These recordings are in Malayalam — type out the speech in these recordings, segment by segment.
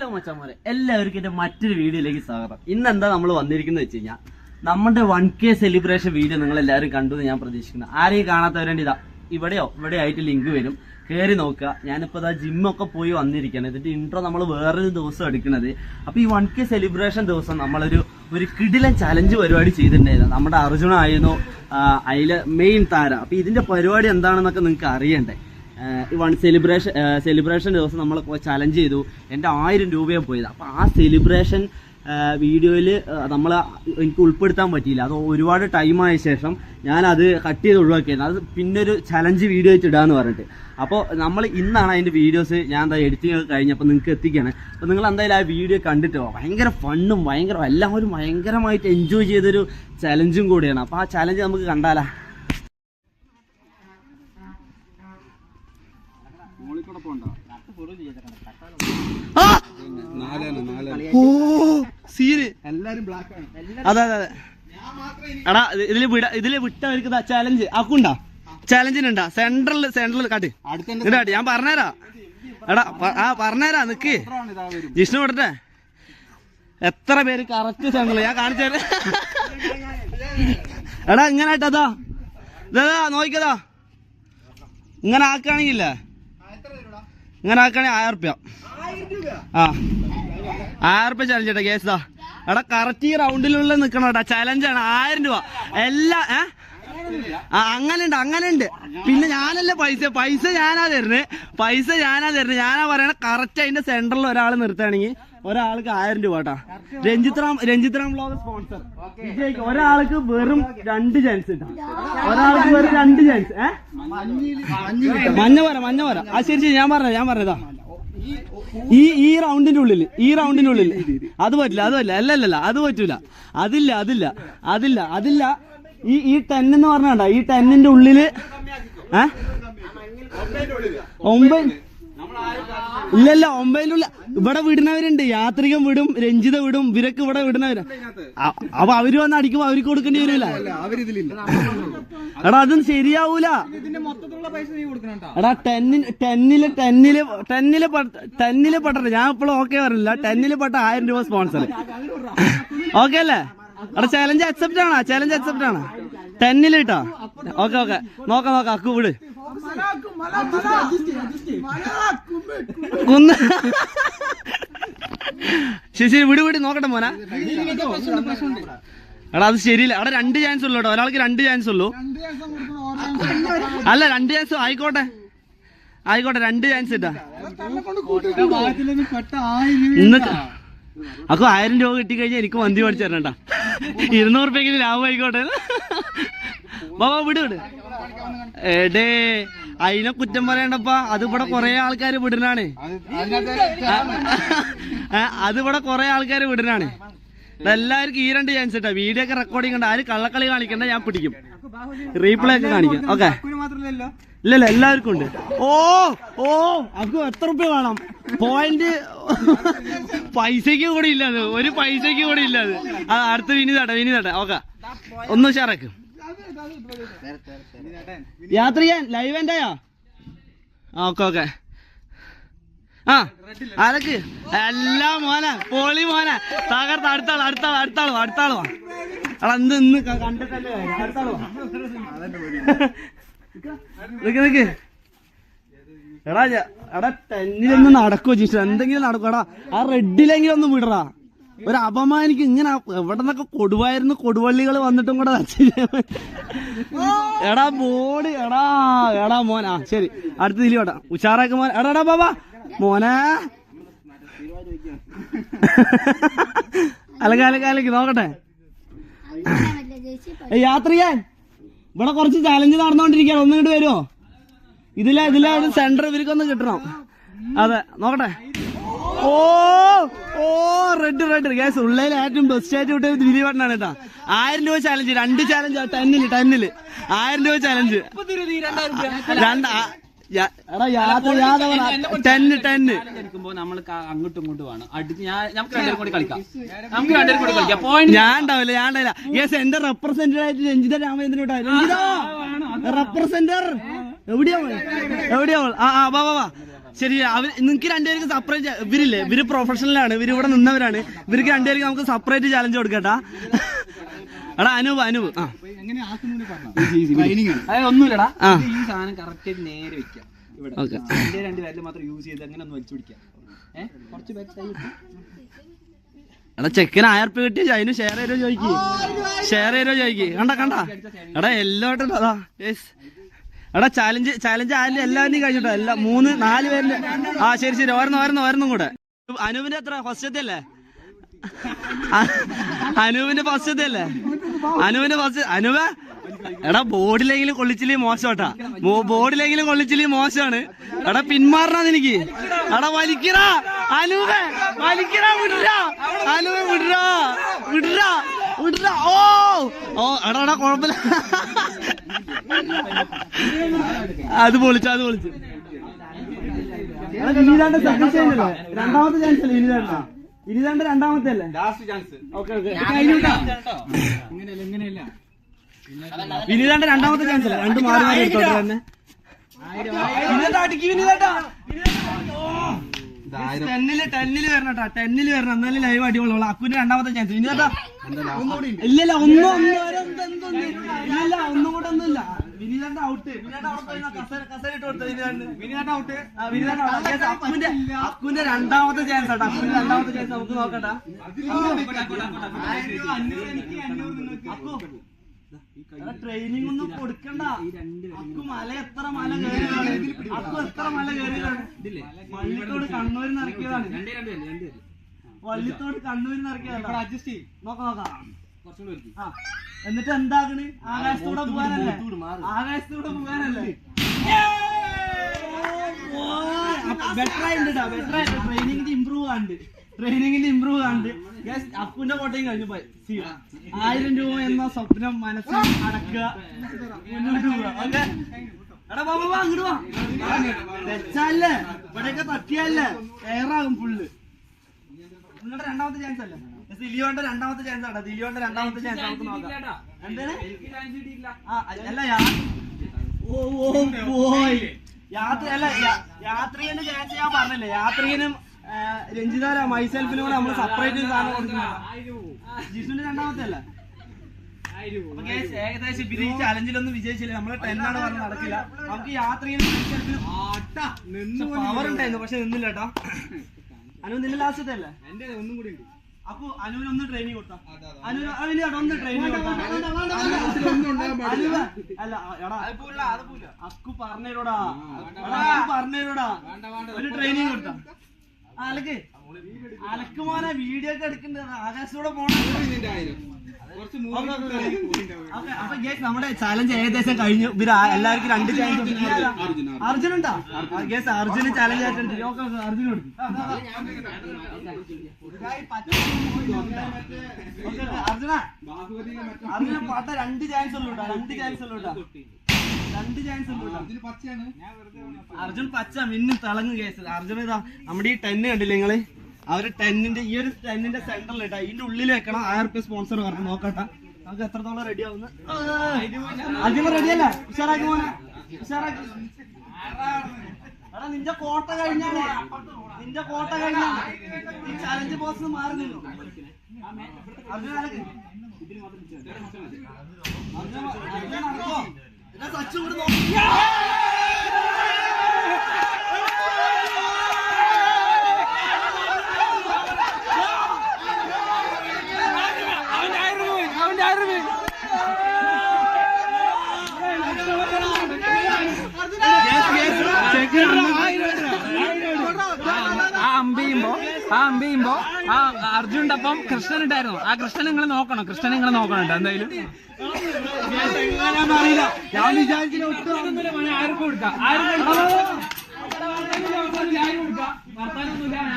ഹലോ മച്ചാമാരെ എല്ലാവർക്കും എന്റെ മറ്റൊരു വീഡിയോയിലേക്ക് സ്വാഗതം. ഇന്ന് എന്താ നമ്മൾ വന്നിരിക്കുന്നത് വെച്ച് കഴിഞ്ഞാൽ നമ്മുടെ വൺ കെ സെലിബ്രേഷൻ വീഡിയോ നിങ്ങൾ എല്ലാവരും കണ്ടു എന്ന് ഞാൻ പ്രതീക്ഷിക്കുന്നു. ആരെയും കാണാത്തവരേണ്ടി ഇതാ ഇവിടെയോ ഇവിടെ ആയിട്ട് ലിങ്ക് വരും. കയറി നോക്കുക. ഞാനിപ്പോൾ ഇതാ ജിമ്മൊക്കെ പോയി വന്നിരിക്കുകയാണ്. ഇതിന്റെ ഇൻട്രോ നമ്മൾ വേറൊരു ദിവസം എടുക്കുന്നത്. അപ്പോൾ ഈ വൺ കെ സെലിബ്രേഷൻ ദിവസം നമ്മളൊരു ഒരു കിടിലൻ ചലഞ്ച് പരിപാടി ചെയ്തിട്ടുണ്ടായിരുന്നു. നമ്മുടെ അർജുന ആയിരുന്നു അതിലെ മെയിൻ താരം. അപ്പോൾ ഇതിന്റെ പരിപാടി എന്താണെന്നൊക്കെ നിങ്ങൾക്ക് അറിയണ്ടേ? വൺ സെലിബ്രേഷൻ സെലിബ്രേഷൻ ദിവസം നമ്മൾ ചലഞ്ച് ചെയ്തു. എന്റെ ആയിരം രൂപയാണ് പോയത്. അപ്പോൾ ആ സെലിബ്രേഷൻ വീഡിയോയിൽ നമ്മൾ എനിക്ക് ഉൾപ്പെടുത്താൻ പറ്റിയില്ല. അത് ഒരുപാട് ടൈമായ ശേഷം ഞാനത് കട്ട് ചെയ്ത് ഒഴിവാക്കിയായിരുന്നു അത് പിന്നൊരു ചലഞ്ച് വീഡിയോ ആയിട്ട് ഇടാന്ന് പറഞ്ഞിട്ട്. അപ്പോൾ നമ്മൾ ഇന്നാണ് അതിന്റെ വീഡിയോസ് ഞാൻ എന്താ എഡിറ്റിംഗ് ഒക്കെ കഴിഞ്ഞപ്പോൾ നിങ്ങൾക്ക് എത്തിക്കുകയാണ് അപ്പോൾ നിങ്ങൾ എന്തായാലും ആ വീഡിയോ കണ്ടിട്ട് പോകാം ഭയങ്കര ഫണ്ണും ഭയങ്കര എല്ലാവരും ഭയങ്കരമായിട്ട് എൻജോയ് ചെയ്തൊരു ചലഞ്ചും കൂടിയാണ്. അപ്പോൾ ആ ചലഞ്ച് നമുക്ക് കണ്ടാലാ? ഓ സീന്. എല്ലാരും ബ്ലാക്ക് ആണ് അതെ അതെ അതെ. എടാ ഇതിൽ വിട ഇതിൽ വിട്ടവർക്ക് ചാലഞ്ച് ആക്കുണ്ടാ? ചാലഞ്ചിനുണ്ടാ സെൻട്രൽ സെൻട്രൽ കാട്ട്. അടുത്ത ഇതാ ഞാൻ പറഞ്ഞുതരാ. എടാ ആ പറഞ്ഞുതരാ നിക്ക്. ജിഷ്ണു വിടട്ടെ. എത്ര പേര് കറക്റ്റ് സെൻട്രൽ ഞാൻ കാണിച്ചു തരാം. എടാ ഇങ്ങനെ ഇട്ടതാ ഇതാ നോക്കിയതാ. ഇങ്ങനെ ആക്കുകയാണെങ്കിലേ? ഇങ്ങനെ ആക്കുകയാണെങ്കിൽ ആയിരം റുപ്യ ആ. ആയിരം ചലഞ്ച് കേട്ടാ കേസാ എടാ കറക്റ്റ് ഈ റൗണ്ടിലുള്ള നിക്കണോട്ടാ ചലഞ്ചാണ് ആയിരം രൂപ. എല്ലാ ഏ? ആ അങ്ങനെ ഉണ്ട് അങ്ങനെ ഉണ്ട് പിന്നെ ഞാനല്ല പൈസ പൈസ ഞാനാ തരുന്നത് പൈസ ഞാനാ തരുന്നത് ഞാനാ പറയണ കറക്റ്റ് അതിന്റെ സെന്ററിൽ ഒരാൾ നിർത്തുകയാണെങ്കിൽ ഒരാൾക്ക് ആയിരം രൂപ കേട്ടാ രഞ്ജിത്രാം രഞ്ജിത്രാം ബ്ലോഗ് സ്പോൺസർ വിജയിക്ക്. ഒരാൾക്ക് വെറും രണ്ട് ചാൻസ് കിട്ടാം ഒരാൾക്ക് വെറും രണ്ട് ചാൻസ് ഏഹ് മഞ്ഞ പറ മഞ്ഞ പറ ആ ശരി ശരി ഞാൻ പറഞ്ഞ ഞാൻ പറഞ്ഞതാ. ഈ ഈ റൗണ്ടിന്റെ ഉള്ളിൽ ഈ റൗണ്ടിന്റെ ഉള്ളിൽ അത് പറ്റില്ല അത് പറ്റില്ല. അല്ല അല്ലല്ല അത് പറ്റൂല. അതില്ല അതില്ല അതില്ല അതില്ല. ഈ ഈ ടെൻ എന്ന് പറഞ്ഞാ ഈ ടെന്നിന്റെ ഉള്ളിൽ ഏ? ഒമ്പത് ഇല്ലല്ല ഒമ്പതിലുള്ള ഉള്ളിൽ ഇവിടെ വിടുന്നവരുണ്ട്. യാത്രികൻ വിടും രഞ്ജിത വിടും ഇവരൊക്കെ ഇവിടെ വിടുന്നവര്. അപ്പൊ അവർ വന്ന് അടിക്കുമ്പോ അവർക്ക് കൊടുക്കേണ്ടി വരില്ല. എടാ അതും ശരിയാവൂല. എടാ ടെന്നിന് ടെന്നിൽ ടെന്നിൽ ടെന്നിൽ ടെന്നിൽ പെട്ടത്. ഞാൻ ഇപ്പോഴും ഓക്കെ പറഞ്ഞില്ല. ടെന്നിൽ പെട്ട ആയിരം രൂപ സ്പോൺസർ ഓക്കെ അല്ലേ? എടാ ചലഞ്ച് അക്സെപ്റ്റ് ആണോ? ചലഞ്ച് അക്സെപ്റ്റ് ആണോ? ടെന്നിൽ കേട്ടോ. ഓക്കെ ഓക്കെ നോക്കാം നോക്കാം. അക്കു വിട്. കുന്ന്. ശരി ശരി വിട് വിട് നോക്കട്ടെ മോനെ. എടാ അത് ശരിയില്ല. അവിടെ രണ്ട് ചാൻസ് ഉള്ളൂ കേട്ടോ. ഒരാൾക്ക് രണ്ട് ചാൻസ് ഉള്ളൂ. അല്ല രണ്ട് ചാൻസ് ആയിക്കോട്ടെ. ആയിക്കോട്ടെ രണ്ട് ചാൻസ് ഇട്ടാ. അപ്പൊ ആയിരം രൂപ കിട്ടി കഴിഞ്ഞാൽ എനിക്ക് മന്തി മേടിച്ചു തരണട്ടാ. ഇരുന്നൂറ് രൂപയ്ക്ക് ലാഭം ആയിക്കോട്ടെ. ബാബാ വിട് വിട്. എടേ അതിനെ കുറ്റം പറയണ്ടപ്പാ. അത് കൊറേ ആൾക്കാര് വിടുന്നാണ്. അത് കൊറേ ആൾക്കാര് വിടുന്നാണ്. എല്ലാവർക്കും ഈ രണ്ട് ചാൻസ് ഇട്ടാ. വീഡിയോ ഒക്കെ റെക്കോർഡിംഗ് ഉണ്ട് ആര് കള്ളക്കളി കാണിക്കണ്ട ഞാൻ പിടിക്കും. റീപ്ലേ ഒക്കെ കാണിക്കാം. ഓക്കെ. ഇല്ലല്ല എല്ലാവർക്കും ഉണ്ട്. ഓ ഓ അവർക്ക് എത്ര റുപ്യ വേണം? പോയിന്റ് പൈസക്ക് കൂടി ഇല്ല അത്. ഒരു പൈസക്ക് കൂടി ഇല്ല അത്. ആ, അടുത്ത വിനി തട്ടെ വിനി തട്ടെ. ഓക്കെ. ഒന്ന് ഉഷാറാക്ക്. യാത്ര ചെയ്യാൻ ലൈവ് എന്തായാ ഓക്കെ ഓക്കെ. ആ ആരക്ക്? എല്ലാ മോന പോളി മോന. തകർത്ത് അടുത്താൾ അടുത്താൾ അടുത്താൾ അടുത്താൾ വാ. എന്ത് ഇന്ന് കണ്ടിട്ടല്ലേ. അടുത്താൾ നിക്ക് എടാ എടാ ടെന്നിലൊന്നും നടക്കുവോ ജിഷ എന്തെങ്കിലും നടക്കും എടാ ആ റെഡിലെങ്കിലും ഒന്ന് വിടറാ. ഒരു അപമാനിക്ക് ഇങ്ങനെ എവിടെ നിന്നൊക്കെ കൊടുവായിരുന്നു കൊടുവള്ളികൾ വന്നിട്ടും കൂടെ എടാ മോട് എടാ എടാ ആ ശരി. അടുത്ത ഇതിൽ വേട്ടാ ഉഷാറാക്ക് മോൻ എടാ എടാ ബാബാ. മോനെ. അലക അലക അലക്ക് നോക്കട്ടെ. യാത്ര ചെയ്യാൻ ഇവിടെ കുറച്ച് ചാലഞ്ച് നടന്നുകൊണ്ടിരിക്കുകയാണ് ഒന്നും ഇങ്ങോട്ട് വരുമോ ഇതിലെ ഇതിലെ സെന്റർ ഇവർക്കൊന്ന് കിട്ടണം. അതെ നോക്കട്ടെ. ഓ ഓ റെഡ് റെഡ്. ഗ്യാസ് ഉള്ളതിൽ ഏറ്റവും ബെസ്റ്റ് ആയിട്ട് വിട്ടത് ദിലീപേട്ടനാണ് കേട്ടോ. ആയിരം രൂപ ചാലഞ്ച് രണ്ട് ചാലഞ്ച് ടെന്നിൽ ടെന്നിൽ ആയിരം രൂപ ചാലഞ്ച് രണ്ട് ടെന്ന് ടെന്ന് കളിക്കുമ്പോ നമ്മൾ അങ്ങോട്ടും ഇങ്ങോട്ടും വേണം. അടുത്ത് ഞാൻ നമുക്ക് രണ്ടേരും കൂടി കളിക്കാം. നമുക്ക് രണ്ടേരും കൂടി കളിക്കാം. പോയിന്റ് ഞാൻ ഉണ്ടാവില്ല ഞാൻ ഉണ്ടാവില്ല. യെസ് എന്റെ റെപ്രസെന്റേറ്റീവ് ആയിട്ട് രഞ്ജിത രാമചന്ദ്രൻ റെപ്രസെന്റർ എവിടെയാ? എവിടെയാ ആ ആ വാ വാ വാ. ശരി അവർ നിങ്ങൾക്ക് രണ്ടുപേർക്കും സെപ്പറേറ്റ് ഇവരില്ലേ? ഇവർ പ്രൊഫഷണലാണ് ഇവർ ഇവിടെ നിന്നവരാണ്. ഇവർക്ക് രണ്ടുപേർക്ക് നമുക്ക് സെപ്പറേറ്റ് ചാലഞ്ച് കൊടുക്കട്ടാ. എടാ അനൂപ് അനൂപ്. ആ. ഒന്നുമില്ലടാ. ഈ സാധനം കറക്റ്റ് നേരെ വെക്കാം. ഇവിടെ. രണ്ട് പേരിൽ മാത്രം യൂസ് ചെയ്ത് അങ്ങനെ ഒന്ന് വലിച്ചു പിടിക്കാം. ഏഹ് കുറച്ച് ബാക്ക് സൈഡ് എടാ ചെക്കന് ആയിരപ്പ് കിട്ടി കിട്ടിയ അതിന് ഷെയർ ചെയ്തോ ചോദിക്ക്. ഷെയർ ചെയ്തോ ചോദിക്ക്. കണ്ട കണ്ട. എടാ എല്ലാവട്ടും അതാ യെസ് എടാ ചാലഞ്ച് ചാലഞ്ച് ആയാലും എല്ലാവരും കഴിഞ്ഞിട്ടോ? എല്ലാ മൂന്ന് നാല് പേരിൽ ആ ശരി ശരി. ഓരോന്ന് ഓരോന്ന് ഓരോന്നും കൂടെ. അനുവിന്റെ എത്ര? ഫസ്റ്റത്തെ അല്ലേ? അനുവിന്റെ ഫസ്റ്റത്തെ അല്ലേ? അനുവിന്റെ ഫസ്റ്റ് അനുവ? എടാ ബോർഡിലെങ്കിലും കൊള്ളിച്ചില്ലേ മോശമാട്ടാ ബോർഡിലെങ്കിലും കൊള്ളിച്ചില്ലേ മോശമാണ് എടാ പിന്മാറണ എനിക്ക് എടാ വലിക്കടാ. അനുവ വലിക്കടാ വിടരാ അനുവ വിടരാ വിടരാ വിടരാ ഓ! ഓ എടാ എടാ കുഴപ്പമില്ല. അത് പൊളിച്ചു അത് പൊളിച്ചു. ഇനിതാണ്ട് സെക്കൻഡ് ചാൻസ് അല്ലേ? രണ്ടാമത്തെ ചാൻസ് അല്ലേ ഇനിതാണ്ട ഇനിതാണ്ട് രണ്ടാമത്തെ അല്ലേ? ലാസ്റ്റ് ചാൻസ് ഓക്കെ ഓക്കെ ഇങ്ങനെയല്ല ഇങ്ങനെയല്ല വിനീതാണ്ട് രണ്ടാമത്തെ ചാൻസ് അല്ലേ? രണ്ട് മാറി മാറി എടുത്തോട്ടെ തന്നെ. ടെന്നിൽ ടെന്നിൽ വരണം കേട്ടോ ടെന്നിൽ വരണം. എന്നാലും ലൈവ് അടിപൊളി അക്കുവിന്റെ രണ്ടാമത്തെ ചാൻസ് ഇനി കേട്ടാ ഇല്ലല്ല ഒന്ന്. ഇല്ലില്ല ഒന്നും കൂടെ ഒന്നുമില്ല ഔട്ട് വിനീതാണ്ട് അവിടെ പോയി കസേര കസേര ഇട്ട് കൊടുത്തു വിനീതാണ്ട് വിനീതാണ്ട് ഔട്ട് അക്കുവിന്റെ രണ്ടാമത്തെ ചാൻസ് ആട്ടോ. അക്കുന്റെ രണ്ടാമത്തെ ചാൻസ് നമുക്ക് നോക്കട്ടാ ട്രെയിനിങ് ഒന്നും കൊടുക്കണ്ട. അക്കു മല എത്ര മല കയറിയതാണ്. അക്കു എത്ര മല കയറിയതാണ്. വള്ളിത്തോട് കണ്ണൂരിൽ നിന്ന് ഇറക്കിയതാണ്. വള്ളിത്തോട് കണ്ണൂരിൽ നിന്ന് ഇറക്കിയതാണ് നോക്കാം നോക്കാം. ആ എന്നിട്ട് എന്താകണ്? ആകാശത്തൂടെ പോകാനല്ലേ? ആകാശത്തൂടെ പോകാനല്ലേ? ബെറ്റർ ആയിട്ട് ബെറ്റർ ആയിട്ട് ട്രെയിനിങ്ങിന്റെ ഇമ്പ്രൂവ് ആണ്ട് ട്രെയിനിങ്ങിന്റെ ഇമ്പ്രൂവ് ആണ്ട് അപ്പുന്റെ കോട്ടയും കഴിഞ്ഞു പോയി. ആയിരം രൂപ എന്ന സ്വപ്നം മനസ്സിൽ അടക്കുക. മുന്നോട്ട് പോവുക. ഓക്കെ എടാ ബാബാ വാ അങ്ങോട്ട് വാ. തെച്ചല്ലേ ഇവിടെയൊക്കെ തട്ടിയല്ലേ? എയറാകും ഫുള്ള് നിങ്ങളുടെ രണ്ടാമത്തെ ചാൻസ് അല്ലേ? ദിലിയോന്റെ രണ്ടാമത്തെ ചാൻസ് ആട്ടോ ദിലിയോന്റെ രണ്ടാമത്തെ ചാൻസ് നമുക്ക് നോക്കാം. എന്താണ്? അല്ല ഓ ഓ പോയി. യാത്ര അല്ല ചാൻസ് ഞാൻ പറഞ്ഞില്ലേ. യാത്രീനും രഞ്ജിത രഞ്ജിതാര മൈസെൽഫിനും കൂടെ നമ്മൾ സെപ്പറേറ്റ് സാധനം കൊടുക്കുന്നുണ്ട് ജിസുന്റെ രണ്ടാമത്തെ അല്ല? ഏകദേശം ഇവർ ഈ ചലഞ്ചിലൊന്നും വിജയിച്ചില്ല. നമ്മൾ ടെന്നാണ് പറഞ്ഞ് നടക്കില്ല. നമുക്ക് യാത്രയിൽ പവർ ഉണ്ടായിരുന്നു പക്ഷെ നിന്നില്ല കേട്ടോ അനു നിന്റെ ലാസ്റ്റത്തെ അല്ലേ? എന്റെ ഒന്നും കൂടി ഉണ്ട്. അപ്പൊ അനുവിന് ഒന്ന് ട്രെയിനിങ് കൊടുത്താ. അനു അനുവിന് എടാ ഒന്ന് ട്രെയിനിങ് അല്ല എടാ. അക്കു പറഞ്ഞേരോടാ. എടാ, അക്കു പറഞ്ഞേരോടാ. ഒരു ട്രെയിനിങ് കൊടുത്താ. അലക്ക്. അലക്ക് മോനെ വീഡിയോ ഒക്കെ എടുക്കണ്ട? ആകാശത്തൂടെ പോണം. അപ്പൊ ഗേസ് നമ്മുടെ ചലഞ്ച് ഏകദേശം കഴിഞ്ഞു. ഇവർ എല്ലാവർക്കും രണ്ട് ചാൻസ് അർജുൻ ഉണ്ടോ? ഗേസ് അർജുന് ചലഞ്ച് ആയിട്ട് ഓക്കെ അർജുൻ കൊടുക്കും അർജുന? അർജുന പാട്ട രണ്ട് ചാൻസ് ഉള്ളൂ രണ്ട് ചാൻസ് ഉള്ളൂ രണ്ട് ചാൻസ് അർജുൻ പച്ച മിന്നും തിളങ്ങും കേസ്. അർജുൻ ഇതാ നമ്മുടെ ഈ ടെന്ന് കണ്ടില്ലേ നിങ്ങൾ? അവർ ടെന്നിന്റെ ഈ ഒരു ടെന്നിന്റെ സെന്ററിൽ ഇട്ടാ ഇതിന്റെ ഉള്ളിൽ വെക്കണം ആയിരം റുപ്യ സ്പോൺസർ പറഞ്ഞു നോക്കട്ടെ നമുക്ക് എത്രത്തോളം റെഡി ആവുന്ന? അർജുന റെഡി അല്ല? ഉഷാറാക്കി മോനെ. ഉഷാറാക്കി. എടാ നിന്റെ കോട്ട കഴിഞ്ഞാലേ. നിന്റെ കോട്ട കഴിഞ്ഞാണ് ഈ ചലഞ്ച് ബോസ് മാറി നിന്നു അർജുന. അർജുന സച്ചു കൂടെ നോക്കി. ആ അർജുന്റെ ഒപ്പം കൃഷ്ണൻ ഉണ്ടായിരുന്നു ആ കൃഷ്ണൻ നിങ്ങൾ നോക്കണം കൃഷ്ണൻ നിങ്ങൾ നോക്കണം കേട്ടോ എന്തായാലും. ഞാൻ വിചാരിച്ചില്ല ഒട്ടും ആർക്കും കൊടുക്കാം. ആർക്കും കൊടുക്കാം.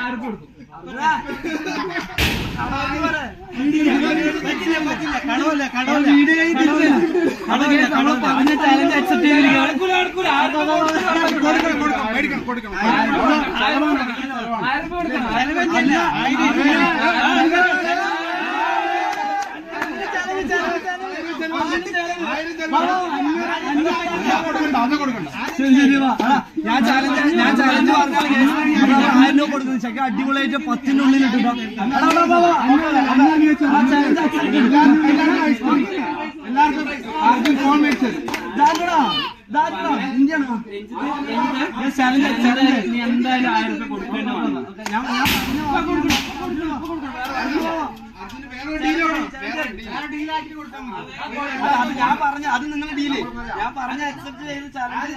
ആർക്കും കൊടുക്കും. ഞാൻ ചാലഞ്ച് ഞാൻ ചാലഞ്ച് പറഞ്ഞാൽ ആയിരം രൂപ കൊടുക്കുന്നു ചെക്ക അടിപൊളിയായിട്ട് പത്തിനുള്ളിൽ ഉള്ളിൽ ഇട്ടിട്ടോ എടാ, വാ, വാ, വാ. ആ challenge accept ചെയ്തു. എല്ലാവർക്കും ആർക്കും ഫോൺ മേടിച്ചത് എന്തായാലും ആയിരം രൂപ കൊടുക്കേണ്ട വന്നു ഞാൻ- അത് ഞാൻ പറഞ്ഞ അത് നിങ്ങളുടെ ഡീൽ ഞാൻ പറഞ്ഞ അക്സെപ്റ്റ് ചെയ്ത് ചാലഞ്ച്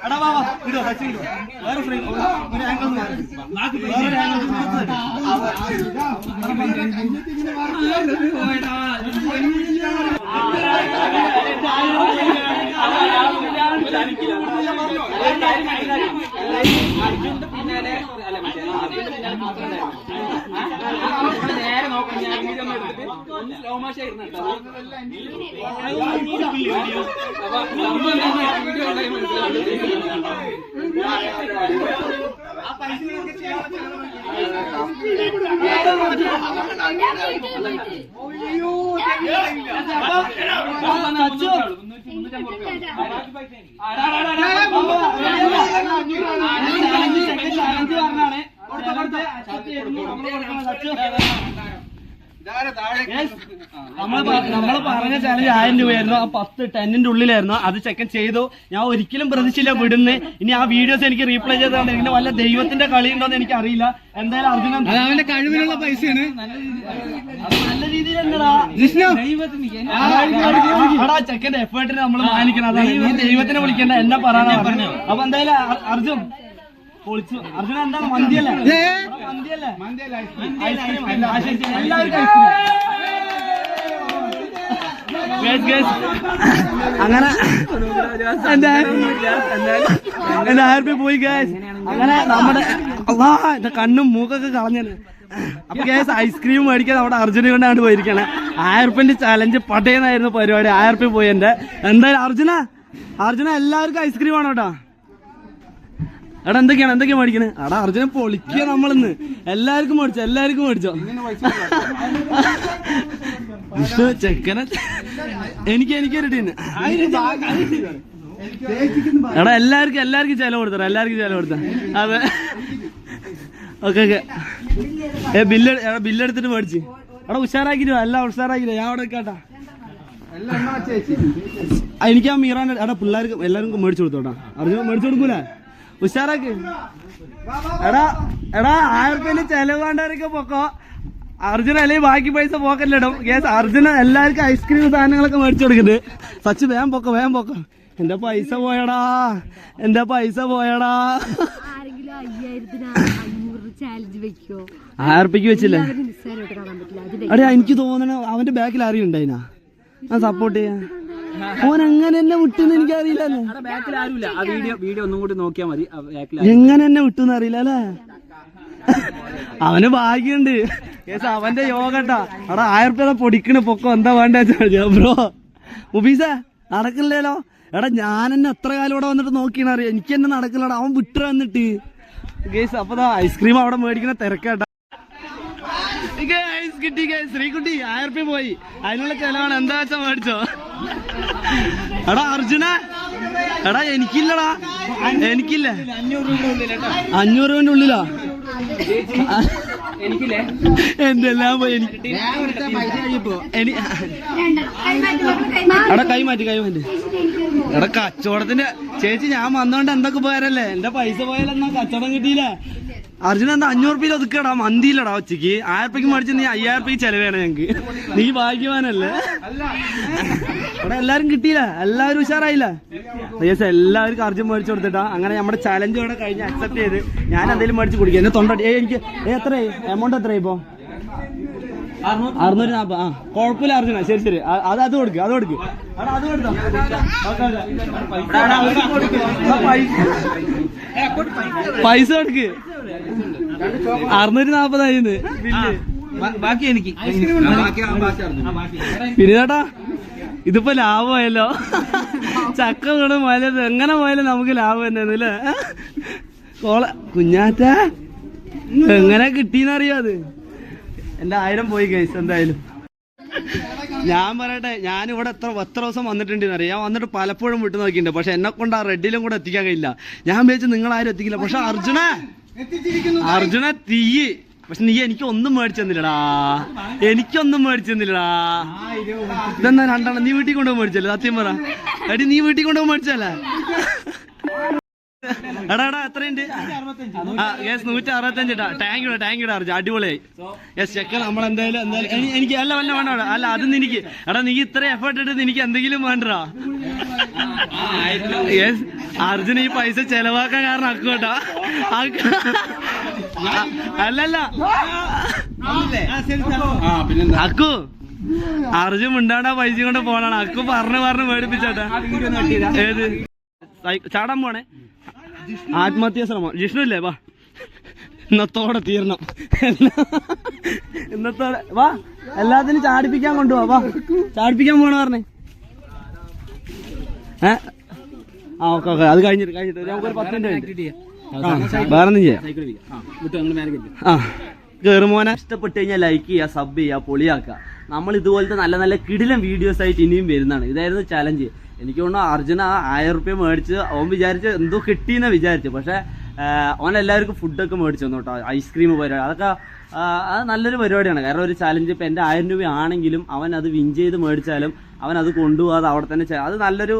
എടാ വാ വാ ഇടോ ടച്ച് ഇടോ. വേറെ ഫ്രെയിം ഒരു ആംഗിൾ വേറെ ആംഗിൾ അർജുന്റെ പിന്നാലെ അല്ല മറ്റേ അർജുന്റെ പിന്നാലെ മാത്രമല്ല നമ്മൾ നേരെ നോക്കണം ഞാൻ വീഡിയോ ഒന്ന് എടുത്തിട്ട് അപ്പൊ സംഭവം എന്താണെന്ന് വീഡിയോ ഉണ്ടായി ഇതാരെ താഴെ നമ്മൾ പ- നമ്മൾ പറഞ്ഞ ചാലഞ്ച് ആയിരം രൂപയായിരുന്നു. ആ പത്ത് ടെന്നിന്റെ ഉള്ളിലായിരുന്നു. അത് ചെക്കൻ ചെയ്തു. ഞാൻ ഒരിക്കലും പ്രതീക്ഷയില്ല വിടുന്ന്. ഇനി ആ വീഡിയോസ് എനിക്ക് റീപ്ലേ ചെയ്ത് തന്നെ വല്ല ദൈവത്തിന്റെ കളി ഉണ്ടോന്ന് എനിക്ക് അറിയില്ല എന്തായാലും അർജുനൻ അവന്റെ കഴിവിനുള്ള പൈസയാണ്. നല്ല രീതിയിൽ ചെക്കന്റെ എഫേർട്ടിന് നമ്മൾ മാനിക്കണം. അതാണ്. ദൈവത്തിനെ വിളിക്കണ്ട. എന്നെ പറയാനാ പറഞ്ഞു അപ്പൊ എന്തായാലും അർജുൻ പൊളിച്ചു. അർജുന എന്താണ്? മന്തിയല്ലേ? മന്തിയല്ലേ. അങ്ങനെ എന്റെ ആയിരം പോയി ഗ്യാസ് അങ്ങനെ നമ്മുടെ അള്ളാ എന്റെ കണ്ണും മൂക്കൊക്കെ കളഞ്ഞത്. അപ്പൊ ഗ്യാസ് ഐസ്ക്രീം മേടിക്കാൻ നമ്മുടെ അർജുന കൊണ്ടാണ് പോയിരിക്കണേ. ആയിരപ്പിന്റെ ചലഞ്ച് പട്ടേന്നായിരുന്നു പരിപാടി. ആയിരപ്പി പോയി എന്റെ. എന്തായാലും അർജുന അർജുന എല്ലാവർക്കും ഐസ്ക്രീം ആണോ കേട്ടോ എടാ എന്തൊക്കെയാണ്? എന്തൊക്കെയാ മേടിക്കണേ? എടാ അർജുന പൊളിക്കുക നമ്മളിന്ന്. എല്ലാവർക്കും മേടിച്ചോ എല്ലാവർക്കും മേടിച്ചോ. വിഷ്ണു ചെക്കനെ. എനിക്ക് എനിക്കൊരു ടീന്. എടാ എല്ലാവർക്കും എല്ലാവർക്കും ചെലവ് കൊടുത്തറ എല്ലാവർക്കും ചെലവ് കൊടുത്ത അതെ. Okay okay. ഏ ബില്ല് എടാ ബില്ലെടുത്തിട്ട് മേടിച്ച്. എടാ ഉഷാറാക്കിരോ എല്ലാം ഉഷാറാക്കിരോ ഞാൻ അവിടെ കേട്ടാ എനിക്ക് ആ മീറാൻ എടാ പിള്ളേർക്ക് എല്ലാവർക്കും മേടിച്ചു കൊടുത്തോട്ടാ. അറിഞ്ഞോ മേടിച്ചു കൊടുക്കൂല? ഉഷാറാക്ക്. എടാ എടാ ആയിരം റുപ്യന്റെ ചെലവ് വേണ്ടവരൊക്കെ പൊക്കോ. അർജുന അല്ലെങ്കിൽ ബാക്കി പൈസ പോക്കല്ലിടും ഗ്യാസ് അർജുന എല്ലാവർക്കും ഐസ്ക്രീം സാധനങ്ങളൊക്കെ മേടിച്ചു കൊടുക്കുന്നുണ്ട്. സച്ച് വേഗം പൊക്കോ വേഗം പൊക്കോ. എന്റെ പൈസ പോയടാ എന്റെ പൈസ പോയടാ. ആരെങ്കിലും അയ്യായിരത്തിന് അഞ്ഞൂറ് ചാലഞ്ച് വെക്കോ? ആയിരം റുപ്യക്ക് വെച്ചില്ലേ അടേ എനിക്ക് തോന്നണ അവന്റെ ബാക്കിൽ അറിയുണ്ടായിനാ ഞാൻ സപ്പോർട്ട് ചെയ്യാൻ. ഓൻ അങ്ങനെ എന്നെ വിട്ടെന്ന് എനിക്കറിയില്ലല്ലോ ബാക്കിൽ ആരുമില്ല ആ വീഡിയോ വീഡിയോ ഒന്നും കൂടി നോക്കിയാൽ മതി. എങ്ങനെ എന്നെ വിട്ടുന്ന് അറിയില്ല അല്ലേ? അവന് ഭാഗ്യണ്ട്. കേസ് അവന്റെ യോഗട്ടാ. അവിടെ ആയിരം രൂപ പൊടിക്കണ്. പൊക്കോ എന്താ വേണ്ട ബ്രോ മുബീസ നടക്കില്ലല്ലോ എടാ ഞാൻ എന്നെ എത്ര കാലം ഇവിടെ വന്നിട്ട് നോക്കിയാണ് അറിയാം. എനിക്ക് എന്നെ നടക്കില്ലടാ. അവൻ വിട്ടു വന്നിട്ട്. ഗേസ് അപ്പൊ ഐസ്ക്രീം അവിടെ മേടിക്കണ തിരക്കാട്ടാ. കിട്ടി ശ്രീകുട്ടി ആയിരപ്പി പോയി. അതിനുള്ള ചെലവാണ്. എന്താ വെച്ചാ മേടിച്ചോ? എടാ അർജുന. എടാ എനിക്കില്ലടാ. എനിക്കില്ല. അഞ്ഞൂറ് രൂപന്റെ ഉള്ളിലാ. എന്തെല്ലാം എനിക്ക് എടാ കൈ മാറ്റി കൈ മാറ്റി. എടാ കച്ചവടത്തിന്റെ ചേച്ചി ഞാൻ വന്നോണ്ട് എന്തൊക്കെ പോയാലല്ലേ? എന്റെ പൈസ പോയാലെന്നാ കച്ചവടം കിട്ടിയില്ല. അർജുന എന്താ അഞ്ഞൂറ് രൂപയിൽ ഒതുക്കടാ മന്തിയിലടാ ഉച്ചയ്ക്ക് ആയിരം രൂപയ്ക്ക് മേടിച്ച് നീ അയ്യായിരം രൂപയ്ക്ക് ചെലവേണം ഞങ്ങക്ക്. നീ ഭാഗ്യവാനല്ലേ? ഇവിടെ എല്ലാരും കിട്ടിയില്ല. എല്ലാവരും ഉഷാറായില്ല. യെസ് എല്ലാവർക്കും അർജുൻ മേടിച്ചു കൊടുത്തിട്ടാ. അങ്ങനെ നമ്മുടെ ചലഞ്ച് ഇവിടെ കഴിഞ്ഞ് അക്സെപ്റ്റ് ചെയ്ത് ഞാൻ എന്തെങ്കിലും മേടിച്ച് കുടിക്കുക എന്നെ തൊണ്ട ഏ എനിക്ക് ഏ എത്രയായി? എമൗണ്ട് എത്രയായി ഇപ്പൊ? അറുന്നൂറ്റി നാപ്പത്. ആ കുഴപ്പമില്ല അർജുന. ശരി ശരി. അത് അത് കൊടുക്ക് അത് കൊടുക്ക്. എടാ, അത് കൊടുക്ക്. പൈസ കൊടുക്ക്. അറുന്നൂറ്റി നാപ്പതായിന്ന്. ബില്ല് ബാക്കി എനിക്ക്. പിന്നെ ചേട്ടാ ഇതിപ്പോ ലാഭമായല്ലോ. ചക്ക വീണ് പോയാലും എങ്ങനെ പോയാലും നമുക്ക് ലാഭം തന്നെയാണ് അല്ലേ? കോള കുഞ്ഞാറ്റ എങ്ങനെ കിട്ടിയെന്നറിയോ അത്? എന്റെ ആയിരം പോയി കഴിച്ചു എന്തായാലും. ഞാൻ പറയട്ടെ ഞാനിവിടെ എത്ര എത്ര ദിവസം വന്നിട്ടുണ്ട് അറിയാം. ഞാൻ വന്നിട്ട് പലപ്പോഴും വിട്ടു നോക്കിയിട്ടുണ്ട്. പക്ഷെ എന്നെ കൊണ്ട് ആ റെഡിലും കൂടെ എത്തിക്കാൻ കഴിയില്ല. ഞാൻ വിചാരിച്ചു നിങ്ങൾ ആരും എത്തിക്കില്ല. പക്ഷെ അർജുന അർജുന തീയ് പക്ഷെ നീ എനിക്ക് ഒന്നും മേടിച്ചു തന്നില്ലടാ. എനിക്കൊന്നും മേടിച്ചു തന്നില്ലടാ. ഇതെന്നാ രണ്ടെണ്ണം? നീ വീട്ടിൽ കൊണ്ടുപോയി മേടിച്ചല്ലേ? സത്യം പറ. എടി നീ വീട്ടിൽ കൊണ്ടുപോയി മേടിച്ചല്ലേ എടാ എടാ എത്രയുണ്ട്? ആ യെസ് നൂറ്റി അറുപത്തഞ്ച് ടാങ്ക് ഇടാ ടാങ്ക് ഇടാ അർജുൻ. അടിപൊളിയായി. യെസ് ചെക്ക നമ്മൾ എന്തായാലും എന്തായാലും എനിക്ക് അല്ല വല്ല വേണ്ട വേണ്ട. അല്ല അതൊന്നും എനിക്ക് എടാ നീ ഇത്ര എഫേർട്ട് എടുത്ത് എനിക്ക് എന്തെങ്കിലും വേണ്ടടാ. യെസ് അർജുൻ ഈ പൈസ ചെലവാക്കാൻ കാരണം അക്കോട്ടാ അല്ലല്ല. അക്കു അർജുൻ ഉണ്ടാടാ പൈസ കൊണ്ട് പോണാണ്. അക്കു പറഞ്ഞു പറഞ്ഞു മേടിപ്പിച്ചേട്ടാ ഏത്? ചാടാൻ പോണേ? ആത്മഹത്യാ ശ്രമം ജിഷ്ണു ഇല്ലേ വാ. ഇന്നത്തോടെ തീർന്നു ഇന്നത്തോടെ വാ. എല്ലാത്തിനും ചാടിപ്പിക്കാൻ കൊണ്ടുപോവാ. വാ. ചാടിപ്പിക്കാൻ പോണ പറഞ്ഞേ. ഏ? ആ ഓക്കെ ഓക്കെ. അത് കഴിഞ്ഞിട്ട് കഴിഞ്ഞിട്ട്. നമുക്കൊരു പത്ത് മിനിറ്റ് വേറെ ഒന്നും ചെയ്യാം. ആ കയറുമോനെ ഇഷ്ടപ്പെട്ട് കഴിഞ്ഞാൽ ലൈക്ക് ചെയ്യുക സബ് ചെയ്യുക പൊളിയാക്കുക. നമ്മൾ ഇതുപോലത്തെ നല്ല നല്ല കിടിലം വീഡിയോസ് ആയിട്ട് ഇനിയും വരുന്നതാണ്. ഇതായിരുന്നു ചലഞ്ച് എനിക്ക് തോന്നുന്നു അർജുന ആയിരം റുപ്യ മേടിച്ച് അവൻ വിചാരിച്ച് എന്തോ കിട്ടിയെന്ന് വിചാരിച്ചു. പക്ഷെ അവൻ എല്ലാവർക്കും ഫുഡൊക്കെ മേടിച്ചു തന്നു കേട്ടോ. ഐസ്ക്രീം പരിപാടി അതൊക്കെ അത് നല്ലൊരു പരിപാടിയാണ്. കാരണം ഒരു ചലഞ്ച് ഇപ്പം എന്റെ ആയിരം രൂപ ആണെങ്കിലും അവൻ അത് വിൻ ചെയ്ത് മേടിച്ചാലും അവൻ അത് കൊണ്ടുപോകാതെ അവിടെ തന്നെ അത് നല്ലൊരു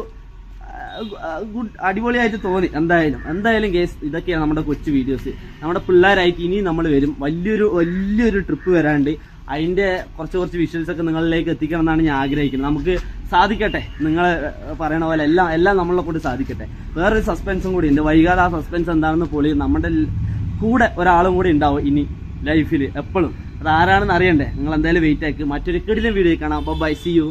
ഗുഡ് അടിപൊളിയായിട്ട് തോന്നി. എന്തായാലും എന്തായാലും കേസ് ഇതൊക്കെയാണ് നമ്മുടെ കൊച്ചു വീഡിയോസ് നമ്മുടെ പിള്ളേരായിട്ട് ഇനി നമ്മൾ വരും. വലിയൊരു വലിയൊരു ട്രിപ്പ് വരാണ്ട് അതിന്റെ കുറച്ച് കുറച്ച് വിഷ്വൽസ് ഒക്കെ നിങ്ങളിലേക്ക് എത്തിക്കണം എന്നാണ് ഞാൻ ആഗ്രഹിക്കുന്നത്. നമുക്ക് സാധിക്കട്ടെ. നിങ്ങൾ പറയണ പോലെ എല്ലാം എല്ലാം നമ്മളെ കൂടി സാധിക്കട്ടെ. വേറൊരു സസ്പെൻസും കൂടി ഉണ്ട്. വൈകാതെ ആ സസ്പെൻസ് എന്താണെന്ന് പൊളി നമ്മുടെ കൂടെ ഒരാളും കൂടി ഉണ്ടാവും ഇനി ലൈഫിൽ എപ്പോഴും അത് ആരാണെന്ന് അറിയണ്ടേ? നിങ്ങൾ എന്തായാലും വെയിറ്റ് ആക്കി. മറ്റൊരു കിടിലും വീഡിയോ കാണാം. Bye see you